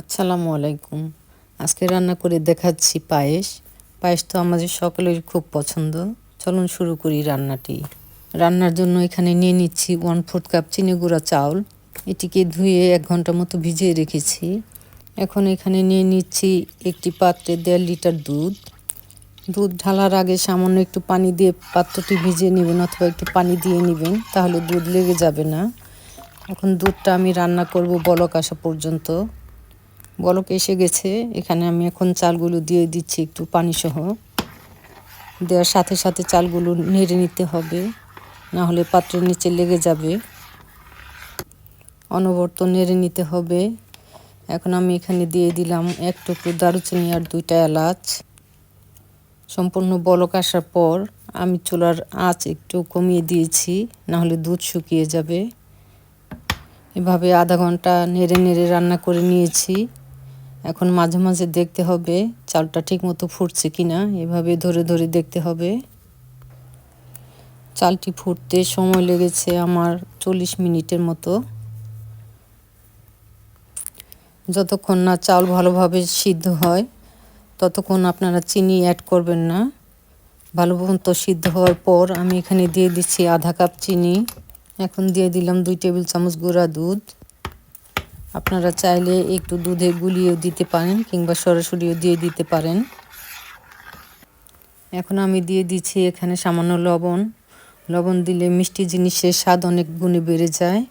আসসালামু আলাইকুম। আজকে রান্না করে দেখাচ্ছি পায়েস। পায়েস তো আমাদের সকলের খুব পছন্দ। চলুন শুরু করি রান্নাটি। রান্নার জন্য এখানে নিয়ে নিচ্ছি ওয়ান ফোর্থ কাপ চিনি গুঁড়া চাউল। এটিকে ধুয়ে এক ঘণ্টা মতো ভিজিয়ে রেখেছি। এখন এখানে নিয়ে নিচ্ছি একটি পাত্রে দেড় লিটার দুধ। দুধ ঢালার আগে সামান্য একটু পানি দিয়ে পাত্রটি ভিজিয়ে নেবেন অথবা একটু পানি দিয়ে নেবেন, তাহলে দুধ লেগে যাবে না। এখন দুধটা আমি রান্না করব বলক আসা পর্যন্ত। বলক এসে গেছে। এখানে আমি এখন চালগুলো দিয়ে দিচ্ছি একটু পানি সহ দেওয়ার সাথে সাথে চালগুলো নেড়ে নিতে হবে, না হলে পাত্রের নিচে লেগে যাবে। অনবর্ত নেড়ে নিতে হবে। এখন আমি এখানে দিয়ে দিলাম এক টুকরো দারুচিনি আর দুইটা এলাচ। সম্পূর্ণ বলক আসার পর আমি চুলার আঁচ একটু কমিয়ে দিয়েছি, না হলে দুধ শুকিয়ে যাবে। এভাবে আধা ঘণ্টা নেড়ে নেড়ে রান্না করে নিয়েছি। এখন মাঝে মাঝে দেখতে হবে চালটা ঠিক মতো ফুটছে কিনা, এভাবে ধরে ধরে দেখতে হবে। চালটি ফুটতে সময় লেগেছে আমার চল্লিশ মিনিটের মতো। যতক্ষণ না চাল ভালোভাবে সিদ্ধ হয়, ততক্ষণ আপনারা চিনি অ্যাড করবেন না। ভালো মতো সিদ্ধ হওয়ার পর আমি এখানে দিয়ে দিচ্ছি আধা কাপ চিনি। এখন দিয়ে দিলাম দুই টেবিল চামচ গুঁড়া দুধ। আপনারা চাইলে একটু দুধে গুলিয়েও দিতে পারেন কিংবা সরাসরিও দিয়ে দিতে পারেন। এখন আমি দিয়ে দিচ্ছি এখানে সামান্য লবণ। লবণ দিলে মিষ্টি জিনিসের স্বাদ অনেক গুণে বেড়ে যায়।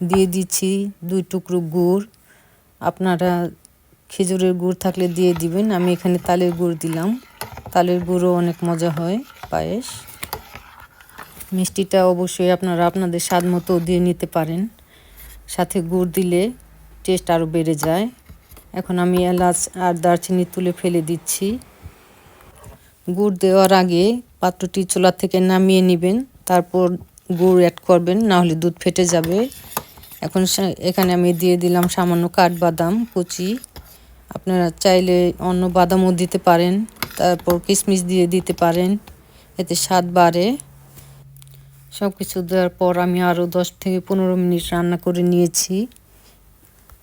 দিয়ে দিচ্ছি দুই টুকরো গুড়। আপনারা খেজুরের গুড় থাকলে দিয়ে দিবেন। আমি এখানে তালের গুড় দিলাম। তালের গুঁড়ও অনেক মজা হয়, পায়েস। মিষ্টিটা অবশ্যই আপনারা আপনাদের স্বাদ মতো দিয়ে নিতে পারেন। সাথে গুড় দিলে টেস্ট আরও বেড়ে যায়। এখন আমি এলাচ আর দারচিনি তুলে ফেলে দিচ্ছি। গুড় দেওয়ার আগে পাত্রটি চুলা থেকে নামিয়ে নেবেন, তারপর গুড় অ্যাড করবেন না হলে দুধ ফেটে যাবে। এখন এখানে আমি দিয়ে দিলাম সামান্য কাঠবাদাম, কুচি। আপনারা চাইলে অন্য বাদামও দিতে পারেন, তারপর কিশমিশ দিয়ে দিতে পারেন। এতে স্বাদ বাড়ে। সব কিছু দেওয়ার পর আমি আরও দশ থেকে পনেরো মিনিট রান্না করে নিয়েছি।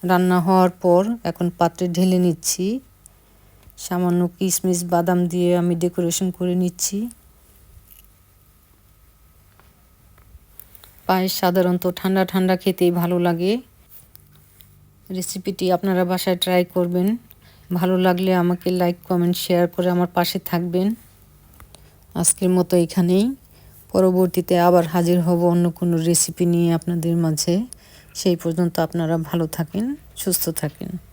রান্না হওয়ার পর এখন পাত্রে ঢেলে নিচ্ছি। সামান্য কিশমিশ বাদাম দিয়ে আমি ডেকোরেশন করে নিচ্ছি। পায়েস সাধারণত ঠান্ডা ঠান্ডা খেতেই ভালো লাগে। রেসিপিটি আপনারা বাসায় ট্রাই করবেন। ভালো লাগলে আমাকে লাইক, কমেন্ট, শেয়ার করে আমার পাশে থাকবেন। আজকের মতো এখানেই। পরবর্তীতে আবার হাজির হব অন্য কোনো রেসিপি নিয়ে আপনাদের মাঝে। সেই পর্যন্ত আপনারা ভালো থাকেন, সুস্থ থাকেন।